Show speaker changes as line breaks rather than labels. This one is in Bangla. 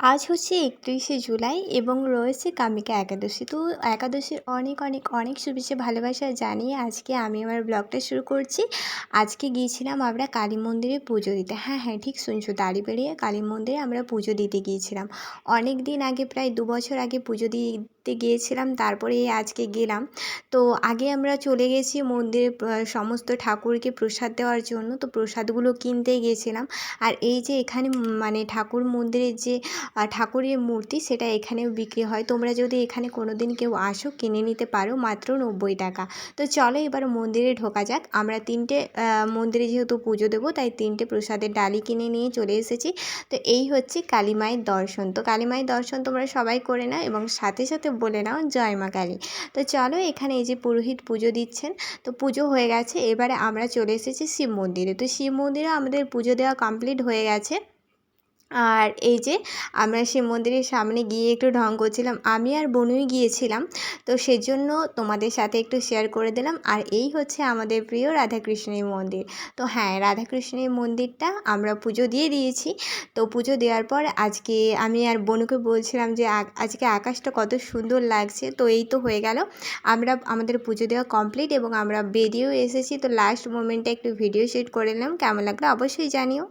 আজ হচ্ছে একত্রিশে জুলাই এবং রয়েছে কামিকা একাদশী। তো একাদশীর অনেক অনেক অনেক শুভেচ্ছা, ভালোবাসা জানিয়ে আজকে আমি আমার ব্লগটা শুরু করছি। আজকে গিয়েছিলাম আমরা কালী মন্দিরে পুজো দিতে। হ্যাঁ হ্যাঁ ঠিক শুনছো দাড়িপাড়িয়া কালী মন্দিরে আমরা পুজো দিতে গিয়েছিলাম। অনেক দিন আগে, প্রায় দু বছর আগে পুজো দিতে গিয়েছিলাম, তারপরে আজকে গেলাম। তো আগে আমরা চলে গেছি মন্দিরে সমস্ত ঠাকুরকে প্রসাদ দেওয়ার জন্য। তো প্রসাদগুলো কিনতে গিয়েছিলাম। আর এই যে এখানে মানে ঠাকুর মন্দিরের যে ঠাকুরের মূর্তি, সেটা এখানেও বিক্রি হয়। তোমরা যদি এখানে কোনো দিন কেউ আসো, কিনে নিতে পারো মাত্র নব্বই টাকা। তো চলো এবার মন্দিরে ঢোকা যাক। আমরা তিনটে মন্দিরে যেহেতু পুজো দেবো, তাই তিনটে প্রসাদের ডালি কিনে নিয়ে চলে এসেছি। তো এই হচ্ছে কালী মায়ের দর্শন। তো কালী মায়ের দর্শন তোমরা সবাই করে নাও এবং সাথে সাথে বলে নাও, জয় মা কালী। তো চলো এখানে এই যে পুরোহিত পুজো দিচ্ছেন, তো পুজো হয়ে গেছে, এবারে আমরা চলে এসেছি শিব মন্দিরে। তো শিব মন্দিরে আমাদের পুজো দেওয়া কমপ্লিট হয়ে গেছে। আর এই যে আমরা শিব মন্দিরের সামনে গিয়ে একটু ঢং করছিলাম, আমি আর বনুই গিয়েছিলাম। তো সেজন্য তোমাদের সাথে একটু শেয়ার করে দিলাম। আর এই হচ্ছে আমাদের প্রিয় রাধাকৃষ্ণের মন্দির। তো হ্যাঁ রাধাকৃষ্ণের মন্দিরটা আমরা পুজো দিয়ে দিয়েছি। তো পুজো দেওয়ার পর আজকে আমি আর বনুকে বলছিলাম যে আজকে আকাশটা কত সুন্দর লাগছে। তো এই তো হয়ে গেল। আমরা আমাদের পুজো দেওয়া কমপ্লিট এবং আমরা বেরিয়েও এসেছি। তো লাস্ট মোমেন্টে একটু ভিডিও শ্যুট করে নিলাম। কেমন লাগল অবশ্যই জানিও।